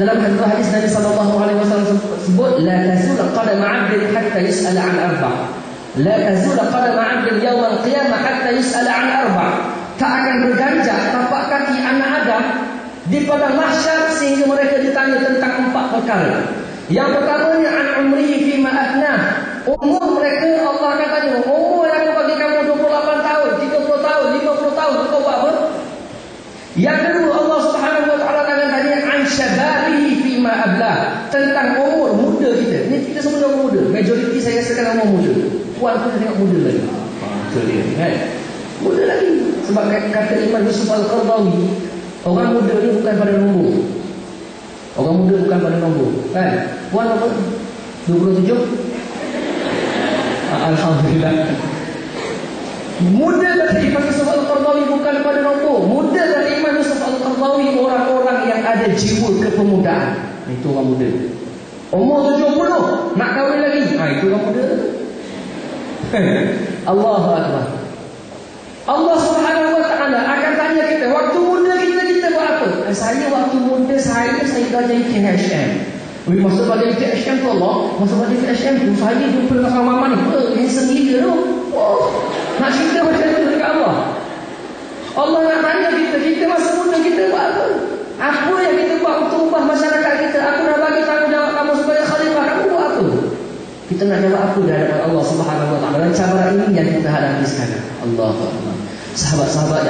dalam hadis Nabi sallallahu alaihi wasallam sebut la tazul qadam 'abdin hatta yus'al 'an arba' la tazul qadam 'abdin yawm al-qiyamah hatta yus'al 'an arba' tak akan berganjak tapak kaki anak Adam di padang mahsyar sehingga mereka ditanya tentang empat perkara. Yang pertamanya an umrihi fi ma afnah umur mereka Allah akan tanya umur yang bagi kamu 28 tahun 30 tahun 50 tahun kau buat apa? Yang kedua syababihi fi ma ablah tentang umur muda kita. Ni kita semua muda. Majoriti saya rasakan umur muda. Puan pun tengok muda lagi. Ha dia kan? Muda lagi. Sebab kata Imam Yusuf Al-Qardawi orang muda ni bukan pada nombor. Orang muda bukan pada nombor kan? Puan apa? 27 Alhamdulillah. Muda kata Imam Yusuf Al-Qardawi bukan pada nombor. Muda kata Imam Yusuf Al-Qardawi Orang-orang yang jiwa kepemudaan. Itu orang muda. Umur 70 Nak kahwin lagi. Ha, Itu orang muda. Allahu Akbar. Allah subhanahu wa ta'ala akan tanya kita Waktu muda kita, kita buat apa? Eh, saya waktu muda saya, saya belajar ITHM Wih, masa belajar ITHM tu Allah? Masa belajar ITHM tu, saya jumpa dengan sama mama ni. Oh, handsome gila tu. Oh, nak cerita macam tu dekat Allah. Allah nak tanya kita, kita masa muda kita buat apa? Apa yang ubah masyarakat kita? Aku nak bagi tanggungjawab kamu sebagai khalifah, kamu buat apa? Kita nak jawab di hadapan Allah Subhanahu wa taala. Dan cabaran ini yang kita hadapi sekarang. Akbar. Sahabat-sahabat